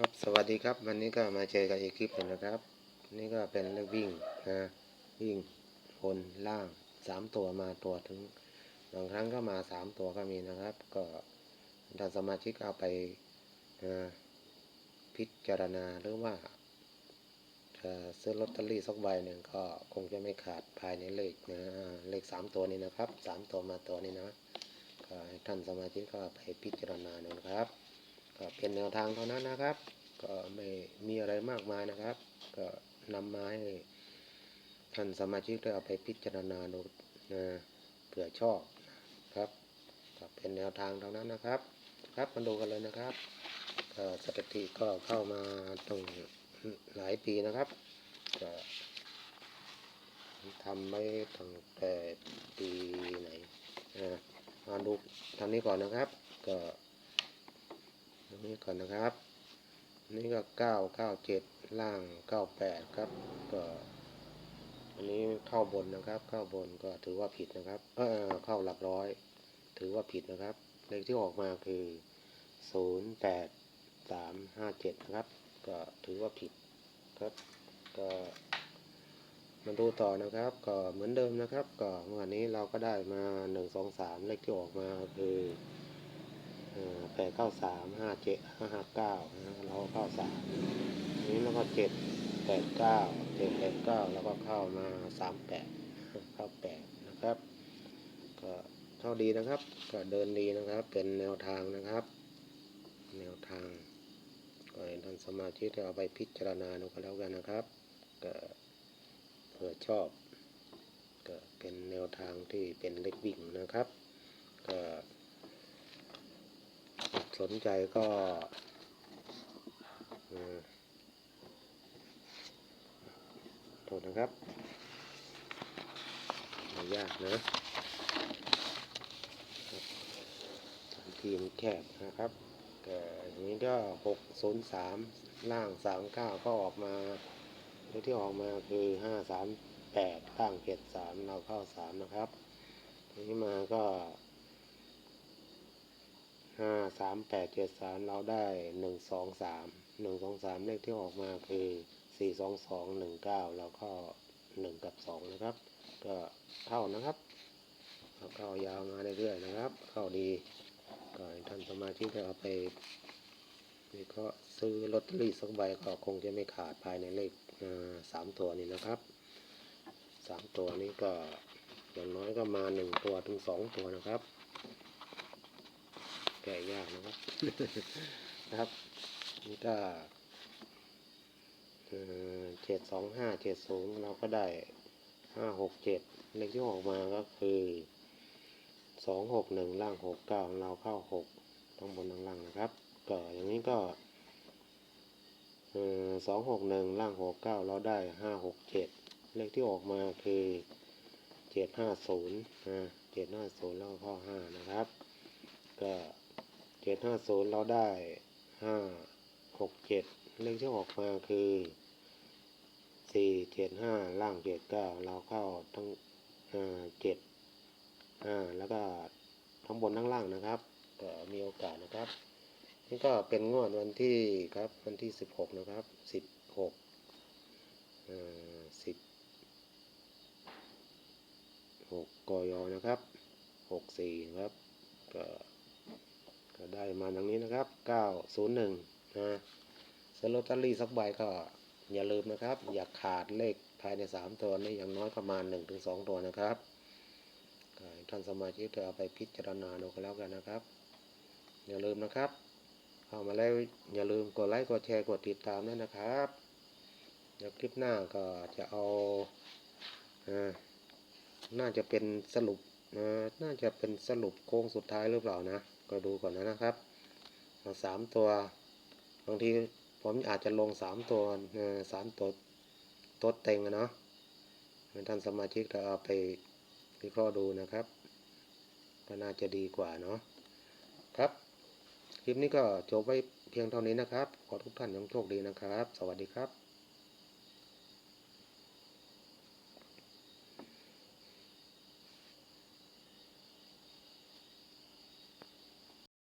ครับสวัสดีครับวันนี้ก็มาเจอกันอีกคลิปหนึ่งนะครับ นี่ก็เป็นเลขวิ่งนะวิ่งบนล่างสามตัวมาตัวถึงบางครั้งก็มาสามตัวก็มีนะครับ ก็ท่านสมาชิกเอาไปพิจารณาหรือว่าซื้อลอตเตอรี่สักใบหนึ่งก็คงจะไม่ขาดภายในเลขนะเลขสามตัวนี้นะครับสามตัวมาตัวนี้นะก็ให้ท่านสมาชิกก็ไปพิจารณาดูนะครับ ก็เป็นแนวทางเท่านั้นนะครับ ก็ไม่มีอะไรมากมายนะครับ ก็นำมาให้ท่านสมาชิกได้เอาไปพิจารณาดูนะเผื่อชอบครับก็เป็นแนวทางเท่านั้นนะครับ ครับมาดูกันเลยนะครับก็สถิติก็เข้ามาตั้งหลายปีนะครับก็ทำไม่ตั้งแต่ปีไหนอ่ามาดูทางนี้ก่อนนะครับ ก็ รงนี้ก่อนนะครับ นี่ก็เก้าเก้าเจ็ดล่างเก้าแปดครับ ก็ อันนี้เข้าบนนะครับ เข้าบนก็ถือว่าผิดนะครับ เออเข้าหลักร้อย ถือว่าผิดนะครับ เลขที่ออกมาคือศูนย์แปดสามห้าเจ็ดนะครับ ก็ถือว่าผิดครับ ก็มาดูต่อนะครับ ก็เหมือนเดิมนะครับ ก็เมื่อวานนี้เราก็ได้มาหนึ่งสองสามเลขที่ออกมาคือ แปดเก้าสามห้าเจ็ดห้าห้าเก้าเราเข้าสามนี้แล้วก็เจ็ดแปดเก้าเจ็ดแปดเก้าแล้วก็เข้ามาสามแปดเข้าแปดนะครับ ก็เข้าดีนะครับ ก็เดินดีนะครับ เป็นแนวทางนะครับ แนวทางก็ให้ท่านสมาชิกเอาไปพิจารณาดูกันแล้วกันนะครับก็เผื่อชอบก็เป็นแนวทางที่เป็นเล็กวิ่งนะครับก็ สนใจก็โทษนะครับไม่ยากนะทีมแคบนะครับก็อย่างนี้ก็หกศูนย์สามล่างสามเก้าก็ออกมาเลขที่ออกมาคือห้าสามแปดล่างเจ็ดสามเราเข้าสามนะครับ ทีนี้มาก็ ห้าสามแปดเจ็ดสามเราได้หนึ่งสองสามหนึ่งสองสามเลขที่ออกมาคือสี่สองสองหนึ่งเก้าเราก็หนึ่งกับสองนะครับ ก็เข้านะครับเข้ายาวมาเรื่อยๆนะครับ เข้าดีก็ให้ท่านสมาชิกได้เอาไปวิเคราะห์ซื้อลอตเตอรี่สักใบก็คงจะไม่ขาดภายในเลขสามตัวนี้นะครับสามตัวนี้ก็อย่างน้อยก็มาหนึ่งตัวถึงสองตัวนะครับ แก่ยากนะครับนะครับ นี่ก็เจ็ดสองห้าเจ็ดศูนย์เราก็ได้ห้าหกเจ็ดเลขที่ออกมาก็คือสองหกหนึ่งล่างหกเก้าเราเข้าหกทั้งบนทั้งล่างนะครับ ก็อย่างนี้ก็สองหกหนึ่งล่างหกเก้าเราได้ห้าหกเจ็ดเลขที่ออกมาคือเจ็ดห้าศูนย์เจ็ดห้าศูนย์แล้วก็เข้าห้านะครับ ก็ เจ็ดห้าศูนย์เราได้ห้าหกเจ็ดเลขที่ออกมาคือสี่เจ็ดห้าล่างเจ็ดเก้าเราเข้าทั้งเจ็ดห้าแล้วก็ทั้งบนทั้งล่างนะครับก็มีโอกาสนะครับ นี่ก็เป็นงวดวันที่ครับวันที่สิบหกนะครับสิบหกสิบหกกยนะครับหกสี่ครับก็ ก็ได้มาดังนี้นะครับ 901นะซื้อลอตเตอรี่สักใบก็อย่าลืมนะครับ อย่าขาดเลขภายใน 3 ตัวนี่อย่างน้อยประมาณ 1-2 ตัวนะครับท่านสมาชิกเธอเอาไปพิจารณาดูกันแล้วกันนะครับ อย่าลืมนะครับเข้ามาแล้วอย่าลืมกดไลค์กดแชร์กดติดตามด้วยนะครับเดี๋ยวคลิปหน้าก็จะเอาอ่าน่าจะเป็นสรุปน่าจะเป็นสรุปโค้งสุดท้ายหรือเปล่านะ ก็ดูก่อนนะนะครับสามตัว บางทีผมอาจจะลงสามตัวสามตัวตัวเต็งเนาะท่านสมาชิกจะเอาไปวิเคราะห์ดูนะครับ ก็น่าจะดีกว่าเนาะครับ คลิปนี้ก็จบไว้เพียงเท่านี้นะครับ ขอทุกท่านยังโชคดีนะครับ สวัสดีครับ